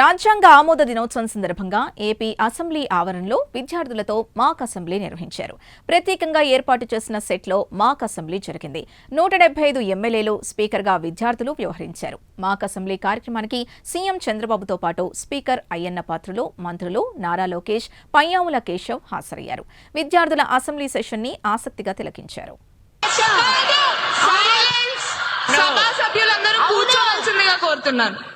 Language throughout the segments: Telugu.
రాజ్యాంగ ఆమోద దినోత్సవం సందర్భంగా ఏపీ అసెంబ్లీ ఆవరణలో విద్యార్థులతో మాక్ అసెంబ్లీ నిర్వహించారు. ప్రత్యేకంగా ఏర్పాటు చేసిన సెట్లో మాక్ అసెంబ్లీ జరిగింది. నూట డెబ్బై ఐదు ఎమ్మెల్యేలు స్పీకర్గా విద్యార్థులు వ్యవహరించారు. మాక్ అసెంబ్లీ కార్యక్రమానికి సీఎం చంద్రబాబుతో పాటు స్పీకర్ అయ్యన్న పాత్రులు మంత్రులు నారా లోకేష్ పయ్యావుల కేశవ్ హాజరయ్యారు. విద్యార్థుల అసెంబ్లీ సెషన్ని ఆసక్తిగా తిలకించారు. సైలెన్స్ సభా సభ్యులందరూ కూర్చోవలసిందిగా కోరుతున్నాను.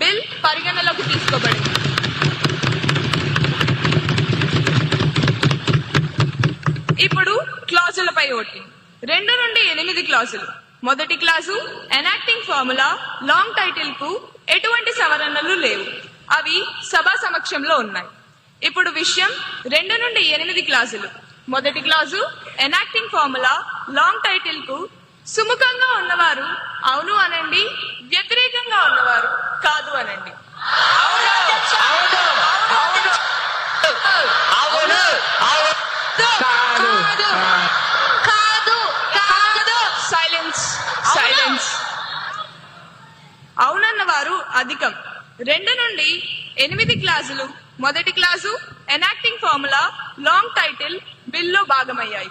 బిల్ పరిగణలోకి తీసుకోబడింది. ఇప్పుడు క్లాజులపై ఓటింగ్. రెండు నుండి ఎనిమిది క్లాజులు మొదటి క్లాజు ఎనాక్టింగ్ ఫార్ములా లాంగ్ టైటిల్కు ఎటువంటి సవరణలు లేవు. అవి సభా సమక్షంలో ఉన్నాయి. ఇప్పుడు విషయం రెండు నుండి ఎనిమిది క్లాసులు. మొదటి క్లాజు ఎనాక్టింగ్ ఫార్ములా లాంగ్ టైటిల్కు సుముఖంగా ఉన్నవారు అవును అనండి వ్యతిరేకంగా ఉన్నవారు కాదు అనండి కాదు. కాదు కాదు. సైలెన్స్ సైలెన్స్ అవునన్న వారు అధికం. రెండు నుండి ఎనిమిది క్లాసులు. మొదటి class enacting formula long title బిల్లో భాగమయ్యాయి.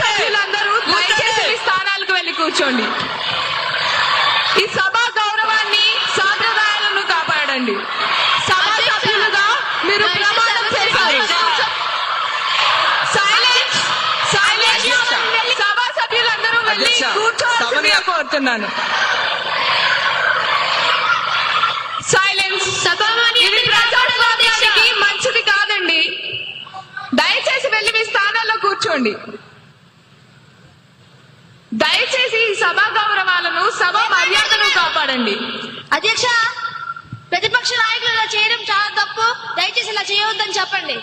సభ్యులందరూ దయచేసి మీ స్థానాలకు వెళ్ళి కూర్చోండి. ఈ సభా గౌరవాన్ని సాంప్రదాయాలను కాపాడండి. సభా సభ్యులుగా మీరు ప్రమాణం చేశారు. సైలెన్స్ సైలెన్స్ సభా సభ్యులందరూ వెళ్ళి అధ్యక్ష, కూర్చోవాల్సిందిగా సభని- కోరుతున్నాను. సైలెన్స్ ఇది మంచిది కాదండి దయచేసి వెళ్ళి మీ స్థానాల్లో కూర్చోండి. దయచేసి ఈ సభా గౌరవాలను సభా మర్యాదను కాపాడండి. అధ్యక్ష ప్రతిపక్ష నాయకులు ఇలా చేయడం చాలా తప్పు. దయచేసి ఇలా చేయవద్దని చెప్పండి.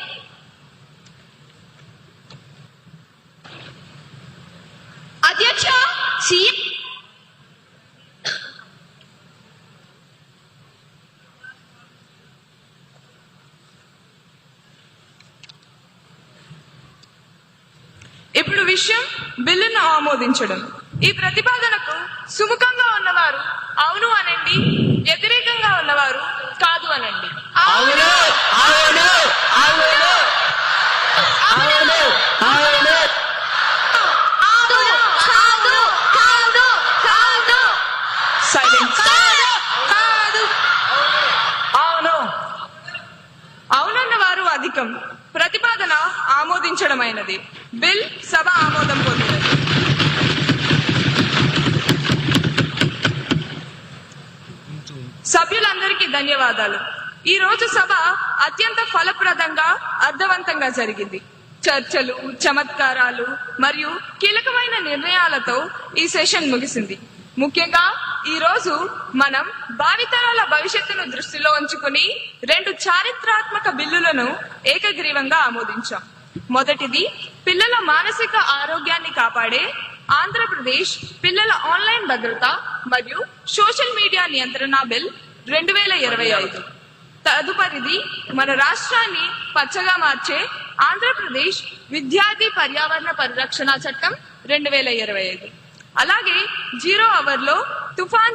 అధ్యక్ష సీఎం ఇప్పుడు విషయం? బిల్లును ఆమోదించడం. ఈ ప్రతిపాదనకు సుముఖంగా ఉన్నవారు అవును అనండి వ్యతిరేకంగా ఉన్నవారు కాదు అనండి అవును అవును అవును అవును అవును కాదు కాదు కాదు సైలెన్స్ కాదు అవును అవునన్న వారు ప్రతిపాదన ఆమోదించడమైనది. బిల్ సభ ఆమోదం పొందినది. సభ్యులందరికీ ధన్యవాదాలు. ఈ రోజు సభ అత్యంత ఫలప్రదంగా అర్థవంతంగా జరిగింది. చర్చలు చమత్కారాలు మరియు కీలకమైన నిర్ణయాలతో ఈ సెషన్ ముగిసింది. ముఖ్యంగా ఈ రోజు మనం భావితరాల భవిష్యత్తును దృష్టిలో ఉంచుకుని రెండు చారిత్రాత్మక బిల్లులను ఏకగ్రీవంగా ఆమోదించాం. మొదటిది పిల్లల మానసిక ఆరోగ్యాన్ని కాపాడే ఆంధ్రప్రదేశ్ పిల్లల ఆన్లైన్ భద్రత మరియు సోషల్ మీడియా నియంత్రణ బిల్ రెండు వేల ఇరవై ఐదు. తదుపరిది మన రాష్ట్రాన్ని పచ్చగా మార్చే ఆంధ్రప్రదేశ్ విద్యార్థి పర్యావరణ పరిరక్షణ చట్టం రెండు వేల ఇరవై ఐదు. అలాగే జీరో అవర్ Tu fan